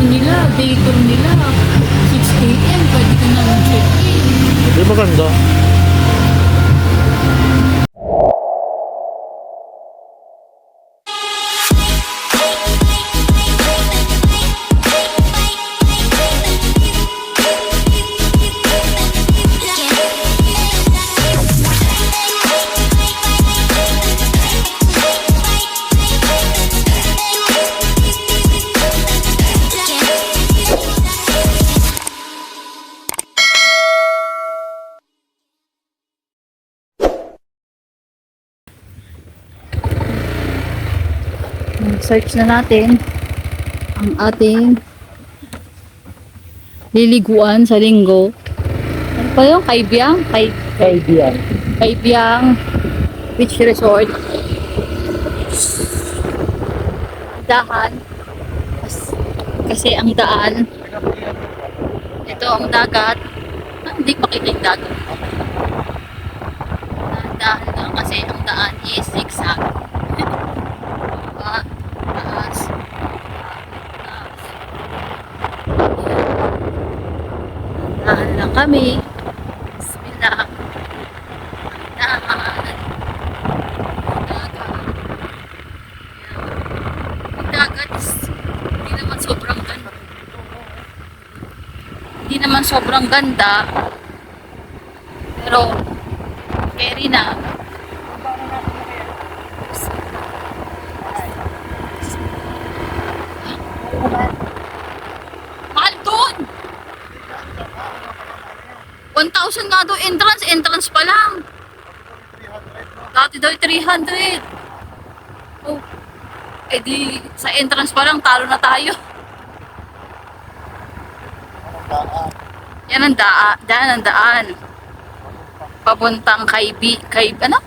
ano nila, day tour nila. 6 a.m. Pwede ka na mag-check-in. Di maganda. Search na natin ang ating liliguan sa linggo. Ano pa yun? Kaibiyang? Kay, Kaibiyan. Kaibiyang Beach Resort. Dahan. Kas- Kasi ang daan, ito ang dagat. Ah, hindi makita yung dagat. Dahan lang kasi ang daan is zigzag. Dahan lang kami. Bismillah. Dahan. Dagat. Ganda. Hindi naman sobrang ganda. Pero, carry na. Mahal doon! 1,000 nga daw entrance, entrance pa lang. Dati daw 300. Oh. Eh sa entrance pa lang, talo na tayo. Yan ang daan, daan ang daan. Papuntang kay Bi, kay, ano?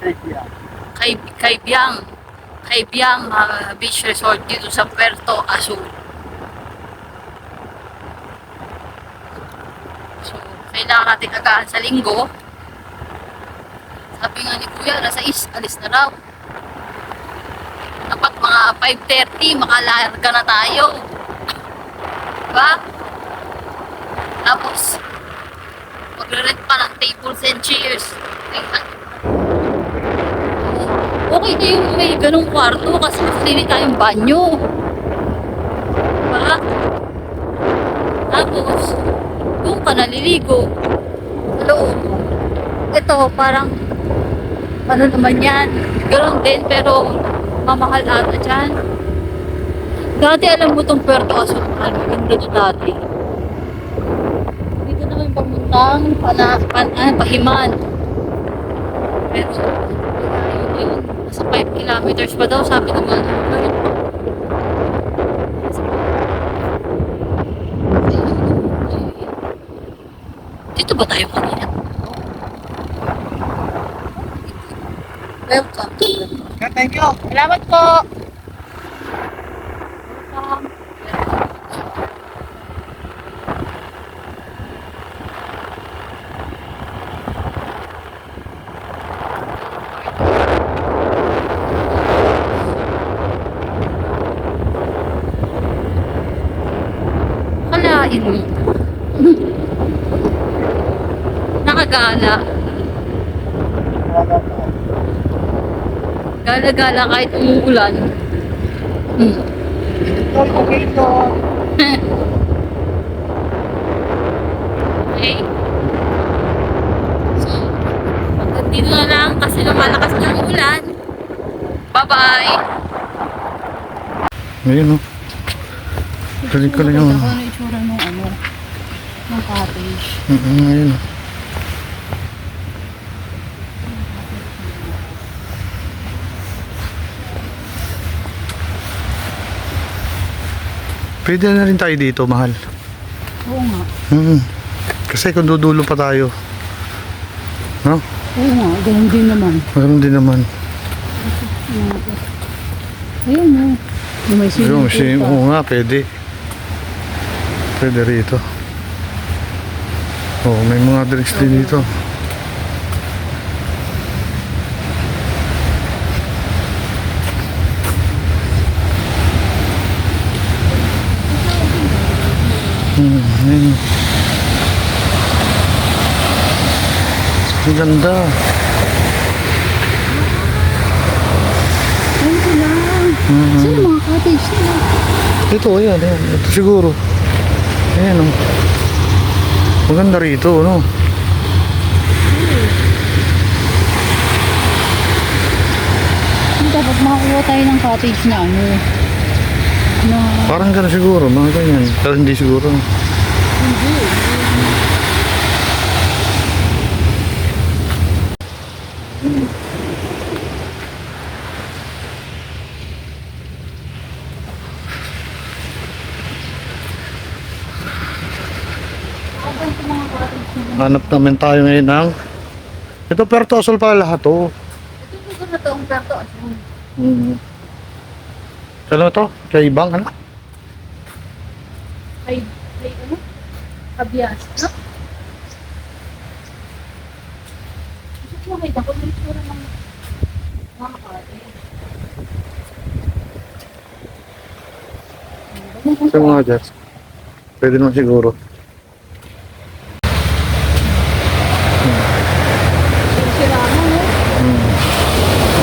Kaibiyan. Kay, kay Biang. Kay Biang ah, Beach Resort dito sa Puerto Azul. So, kailangan natin agahan sa linggo. Sabi nga ni Kuya, nasa is, alis na raw. Dapat mga 5.30, makalarga na tayo. Diba? Tapos, magre-rent pa ng tables and chairs. Okay na yung may ganong kwarto kasi nakalinig tayong banyo. Diba? Tapos, ka naliligo. Sa. Ito, parang, ano naman yan, ganoon din, pero mamahal ata dyan. Dati alam mo tong Puerto Azul, ano, hindi to dati. Dito naman pamuntang pana, pana, pahiman. Pero, yun. Nasa 5 kilometers pa daw, sabi naman. Ayun pa. Dito ba tayo kanina? Welcome Thank you. Salamat po! Welcome. Kalain mo. Nakagala. Gala-gala kahit umuulan. Hmm. Location. Okay. So, dito na lang kasi lumalakas ang ulan. Bye-bye! Ayun o. Galing ka lang yung... Ano yung itsura ng ano? Ng cottage. Mm ayun o. Pwede na rin tayo dito, mahal. Oo nga. Mm. Kasi kung dudulo pa tayo. No? Oo nga. Ganun din naman. Meron din naman. Ayun o. Yung may Yung swimming sim, pool pa. oo nga, pwede. Pwede rito. Oo, may mga drinks din dito. Hmm. Ang ganda. Ko lang. Mhm. Saan ang mga cottage nila? Ito, ayan, ayan. Ito siguro. Ayan, oh. Maganda rito, no? Dapat makakuha tayo ng cottage na ano. Na Parang gano'n siguro, mga ganyan. Pero hindi siguro. hindi. Hanap namin tayo ngayon ng... Ito, Puerto Azul pala lahat, oh. Ito siguro na to ang Puerto Azul. Mm. Ano to? Kay Ibang, ano? Ay, ay ano? Abias. No? Gusto ko makita ko yung itsura ng mga cottage. Sa mga jets. Pwede naman siguro. Sira mo, no? Mm.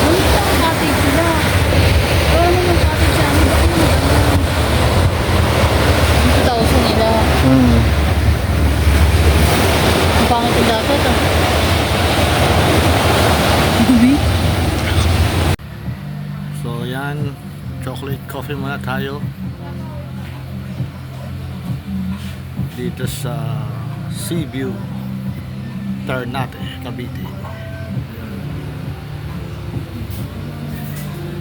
Ano sa cottage sila? Pero ano yung cottage sa amin? Bakit yung maganda? 2,000 nila. Mm. Ang pangit yung dapat ah. Dumi? So yan, coffee muna tayo. Dito sa Seaview, Ternate, Cavite.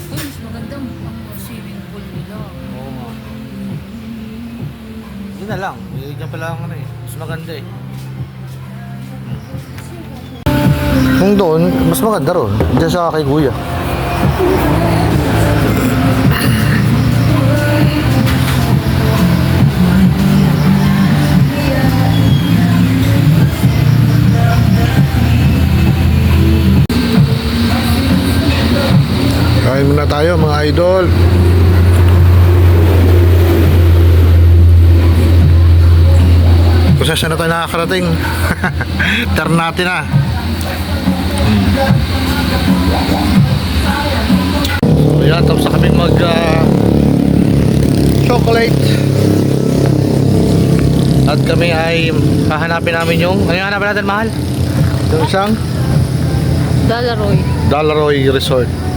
Uy, mas maganda ang swimming pool nila. Oo nga. Yun na lang, dyan pala ang ano eh. Mas maganda eh. Kung doon, mas maganda ron. Diyan sa kay kuya. Tayo mga idol. Kung saan na tayo nakakarating. Ternate na. So yan, tapos na kaming mag ah, chocolate. At kami ay hahanapin namin yung, ano yung hanapin natin mahal? Yung isang Dalaroy. Dalaroy Resort.